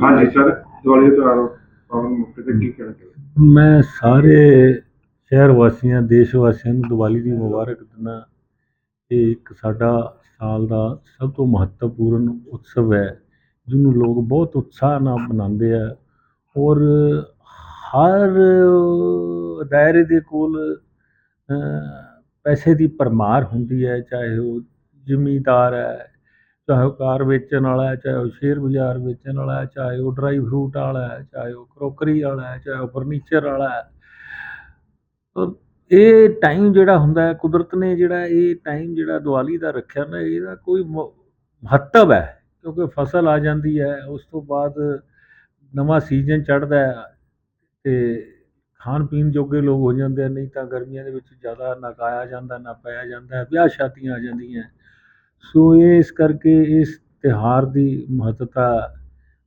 ਹਾਂਜੀ ਸਰ ਦੀਵਾਲੀ ਦੇ ਤਿਉਹਾਰ ਪਾਵਨ ਮੌਕੇ ਤੇ ਕੀ ਕਹਿਣਾ ਚਾਹੁੰਦੇ ਮੈਂ ਸਾਰੇ ਸ਼ਹਿਰ ਵਾਸੀਆਂ ਦੇਸ਼ ਵਾਸੀਆਂ ਨੂੰ ਦੀਵਾਲੀ ਦੀ ਮੁਬਾਰਕ ਦਿੰਦਾ ਇਹ ਇੱਕ ਸਾਡਾ ਸਾਲ ਦਾ ਸਭ ਤੋਂ ਮਹੱਤਵਪੂਰਨ ਉਤਸਵ ਹੈ ਜਿਹਨੂੰ ਲੋਕ ਬਹੁਤ ਉਤਸ਼ਾਹ ਨਾਲ ਮਨਾਉਂਦੇ ਆ ਔਰ ਹਰ ਦਾਇਰੇ ਦੇ ਕੋਲ ਅ, ਪੈਸੇ ਦੀ ਭਰਮਾਰ ਹੁੰਦੀ ਹੈ ਚਾਹੇ ਉਹ ਜ਼ਿਮੀਦਾਰ ਹੈ ਚਾਹੇ ਉਹ ਕਾਰ ਵੇਚਣ ਵਾਲਾ ਹੈ, ਚਾਹੇ ਉਹ ਸ਼ੇਅਰ ਬਾਜ਼ਾਰ ਵੇਚਣ ਵਾਲਾ ਹੈ, ਚਾਹੇ ਉਹ ਡਰਾਈ ਫਰੂਟ ਵਾਲਾ ਹੈ, ਚਾਹੇ ਉਹ ਕਰੋਕਰੀ ਵਾਲਾ ਹੈ, ਚਾਹੇ ਉਹ ਫਰਨੀਚਰ ਵਾਲਾ ਹੈ। ਇਹ ਟਾਈਮ ਜਿਹੜਾ ਹੁੰਦਾ ਹੈ, ਕੁਦਰਤ ਨੇ ਜਿਹੜਾ ਇਹ ਟਾਈਮ ਜਿਹੜਾ ਦੀਵਾਲੀ ਦਾ ਰੱਖਿਆ ਨਾ, ਇਹਦਾ ਕੋਈ ਮ- ਮਹੱਤਵ ਹੈ, ਕਿਉਂਕਿ ਫਸਲ ਆ ਜਾਂਦੀ ਹੈ, ਉਸ ਤੋਂ ਬਾਅਦ ਨਵਾਂ ਸੀਜ਼ਨ ਚੜ੍ਹਦਾ ਹੈ ਤੇ ਖਾਣ ਪੀਣ ਜੋਗੇ ਲੋਕ ਹੋ ਜਾਂਦੇ ਆ, ਨਹੀਂ ਤਾਂ ਗਰਮੀਆਂ ਦੇ ਵਿੱਚ ਜ਼ਿਆਦਾ ਨਾ ਖਾਇਆ ਜਾਂਦਾ, ਨਾ ਪਾਇਆ ਜਾਂਦਾ ਵਿਆਹ ਸ਼ਾਦੀਆਂ ਆ ਜਾਂਦੀਆਂ। ਸੋ ਇਹ ਇਸ ਕਰਕੇ ਇਸ ਤਿਉਹਾਰ ਦੀ ਮਹੱਤਤਾ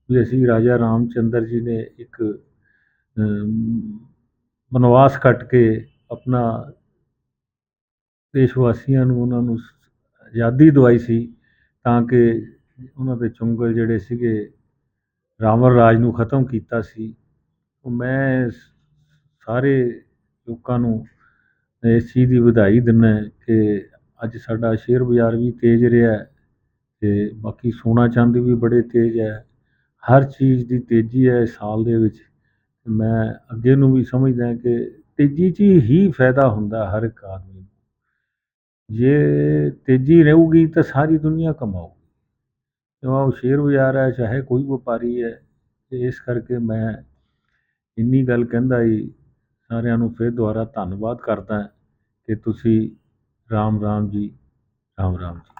ਵੀ ਅਸੀਂ ਰਾਜਾ ਰਾਮ ਚੰਦਰ ਜੀ ਨੇ ਇੱਕ ਅਮ, ਬਨਵਾਸ ਕੱਟ ਕੇ ਆਪਣਾ ਦੇਸ਼ ਵਾਸੀਆਂ ਨੂੰ ਉਹਨਾਂ ਨੂੰ ਆਜ਼ਾਦੀ ਦਵਾਈ ਸੀ ਤਾਂ ਕਿ ਉਹਨਾਂ ਦੇ ਚੁੰਗਲ ਜਿਹੜੇ ਸੀਗੇ ਰਾਵਣ ਰਾਜ ਨੂੰ ਖਤਮ ਕੀਤਾ ਸੀ। ਉਹ ਮੈਂ ਸਾਰੇ ਲੋਕਾਂ ਨੂੰ ਇਸ ਚੀਜ਼ ਦੀ ਵਧਾਈ ਦਿੰਦਾ ਕਿ ਅੱਜ ਸਾਡਾ ਸ਼ੇਅਰ ਬਾਜ਼ਾਰ ਵੀ ਤੇਜ਼ ਰਿਹਾ ਹੈ ਤੇ ਬਾਕੀ ਸੋਨਾ ਚਾਂਦੀ ਵੀ ਬੜੇ ਤੇਜ਼ ਹੈ। ਹਰ ਚੀਜ਼ ਦੀ ਤੇਜ਼ੀ ਹੈ ਇਸ ਸਾਲ ਦੇ ਵਿੱਚ। ਮੈਂ ਅੱਗੇ ਨੂੰ ਵੀ ਸਮਝਦਾ ਕਿ ਤੇਜ਼ੀ 'ਚ ਹੀ ਫਾਇਦਾ ਹੁੰਦਾ ਹਰ ਇੱਕ ਆਦਮੀ ਨੂੰ। ਜੇ ਤੇਜ਼ੀ ਰਹੂਗੀ ਤਾਂ ਸਾਰੀ ਦੁਨੀਆ ਕਮਾਊਗੀ। ਕਿਉਂ? ਉਹ ਸ਼ੇਅਰ ਬਾਜ਼ਾਰ ਹੈ, ਚਾਹੇ ਕੋਈ ਵਪਾਰੀ ਹੈ। ਤੇ ਇਸ ਕਰਕੇ ਮੈਂ ਇੰਨੀ ਗੱਲ ਕਹਿੰਦਾ ਹੀ ਸਾਰਿਆਂ ਨੂੰ ਫਿਰ ਦੁਬਾਰਾ ਧੰਨਵਾਦ ਕਰਦਾ ਕਿ ਤੁਸੀਂ ਰਾਮ ਰਾਮ ਜੀ ਰਾਮ ਰਾਮ ਜੀ।